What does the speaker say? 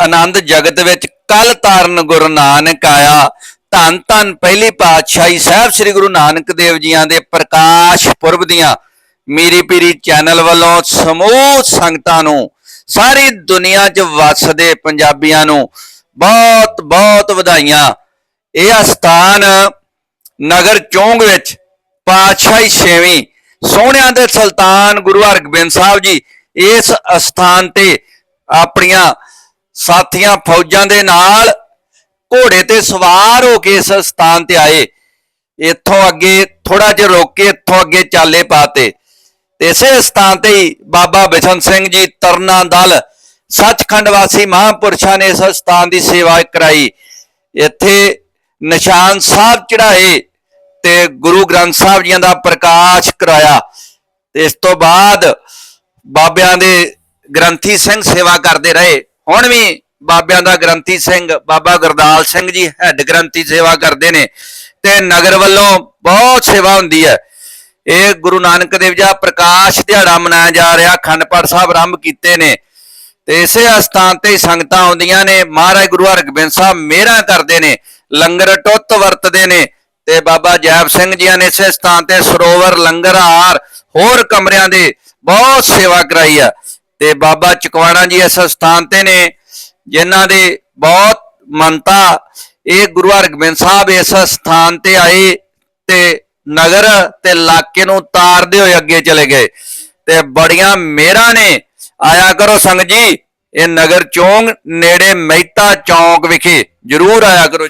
ਆਨੰਦ ਜਗਤ ਵਿੱਚ ਕਲ ਤਾਰਨ ਗੁਰੂ ਨਾਨਕ ਆਇਆ। ਧੰਨ ਧੰਨ ਪਹਿਲੀ ਪਾਤਸ਼ਾਹੀ ਸਾਹਿਬ ਸ੍ਰੀ ਗੁਰੂ ਨਾਨਕ ਦੇਵ ਜੀਆਂ ਦੇ ਪ੍ਰਕਾਸ਼ ਪੁਰਬ ਦੀਆਂ ਮੀਰੀ ਪੀਰੀ ਚੈਨਲ ਵੱਲੋਂ ਸਮੂਹ ਸੰਗਤਾਂ ਨੂੰ, ਸਾਰੀ ਦੁਨੀਆ 'ਚ ਵਸਦੇ ਪੰਜਾਬੀਆਂ ਨੂੰ ਬਹੁਤ ਬਹੁਤ ਵਧਾਈਆਂ। ਇਹ ਅਸਥਾਨ ਨਗਰ ਚੌਂਗ ਵਿੱਚ ਪਾਤਸ਼ਾਹੀ ਛੇਵੀਂ ਸੋਹਣਿਆਂ ਦੇ ਸੁਲਤਾਨ ਗੁਰੂ ਹਰਗੋਬਿੰਦ ਸਾਹਿਬ ਜੀ ਇਸ ਅਸਥਾਨ ਤੇ ਆਪਣੀਆਂ ਸਾਥੀਆਂ ਫੌਜਾਂ ਦੇ ਨਾਲ ਘੋੜੇ ਤੇ ਸਵਾਰ ਹੋ ਕੇ ਇਸ ਸਥਾਨ ਤੇ ਆਏ। ਇੱਥੋਂ ਅੱਗੇ ਥੋੜਾ ਜਿਹਾ ਰੋਕ ਕੇ ਇੱਥੋਂ ਅੱਗੇ ਚਾਲੇ ਪਾਤੇ। ਤੇ ਇਸੇ ਸਥਾਨ ਤੇ ਹੀ ਬਾਬਾ ਬਿਸ਼ਨ ਸਿੰਘ ਜੀ ਤਰਨਾ ਦਲ, ਸੱਚਖੰਡ ਵਾਸੀ ਮਹਾਂਪੁਰਸ਼ਾਂ ਨੇ ਇਸ ਸਥਾਨ ਦੀ ਸੇਵਾ ਕਰਾਈ। ਇੱਥੇ ਨਿਸ਼ਾਨ ਸਾਹਿਬ ਚੜਾਏ ਤੇ ਗੁਰੂ ਗ੍ਰੰਥ ਸਾਹਿਬ ਜੀਆਂ ਦਾ ਪ੍ਰਕਾਸ਼ ਕਰਾਇਆ। ਤੇ ਇਸ ਤੋਂ ਬਾਅਦ ਬਾਬਿਆਂ ਦੇ ਗ੍ਰੰਥੀ ਸਿੰਘ ਸੇਵਾ ਕਰਦੇ ਰਹੇ। ਹੁਣ ਵੀ ਬਾਬਿਆਂ ਦਾ ਗ੍ਰੰਥੀ ਸਿੰਘ, ਬਾਬਾ ਗੁਰਦਾਲ ਸਿੰਘ ਜੀ ਹੈੱਡ ਗ੍ਰੰਥੀ ਸੇਵਾ ਕਰਦੇ ਨੇ ਤੇ ਨਗਰ ਵੱਲੋਂ ਬਹੁਤ ਸੇਵਾ ਹੁੰਦੀ ਹੈ। ਇਹ ਗੁਰੂ ਨਾਨਕ ਦੇਵ ਜੀ ਦਾ ਪ੍ਰਕਾਸ਼ ਦਿਹਾੜਾ ਮਨਾਇਆ ਜਾ ਰਿਹਾ, ਅਖੰਡ ਪਾਠ ਸਾਹਿਬ ਆਰੰਭ ਕੀਤੇ ਨੇ ਤੇ ਇਸੇ ਅਸਥਾਨ ਤੇ ਸੰਗਤਾਂ ਆਉਂਦੀਆਂ ਨੇ। ਮਹਾਰਾਜ ਗੁਰੂ ਹਰਗੋਬਿੰਦ ਸਾਹਿਬ ਮਿਹਰਾਂ ਕਰਦੇ ਨੇ, ਲੰਗਰ ਟੁੱਤ ਵਰਤਦੇ ਨੇ ਤੇ ਬਾਬਾ ਜੈਬ ਸਿੰਘ ਜੀਆਂ ਨੇ ਇਸੇ ਸਥਾਨ ਤੇ ਸਰੋਵਰ, ਲੰਗਰ, ਹਾਰ ਹੋਰ ਕਮਰਿਆਂ ਦੇ ਬਹੁਤ ਸੇਵਾ ਕਰਾਈ ਆ। ਤੇ ਬਾਬਾ ਚਕਵਾਣਾ ਜੀ ਇਸ ਸਥਾਨ ਤੇ ਨੇ, ਜਿਨ੍ਹਾਂ ਦੇ ਬਹੁਤ ਮੰਤਾ ਇਹ ਗੁਰੂ ਹਰਗੋਬਿੰਦ ਸਾਹਿਬ ਇਸ ਸਥਾਨ ਤੇ ਆਏ ਤੇ ਨਗਰ ਤੇ ਇਲਾਕੇ ਨੂੰ ਤਾਰਦੇ ਹੋਏ ਅੱਗੇ ਚਲੇ ਗਏ। ਤੇ ਬੜੀਆਂ ਮਿਹਰਾਂ ਨੇ। ਆਇਆ ਕਰੋ ਸੰਗ ਜੀ, ਇਹ ਨਗਰ ਚੌਂਗ ਨੇੜੇ ਮਹਿਤਾ ਚੌਂਕ ਵਿਖੇ। ਜਰੂਰ ਆਇਆ ਕਰੋ ਜੀ।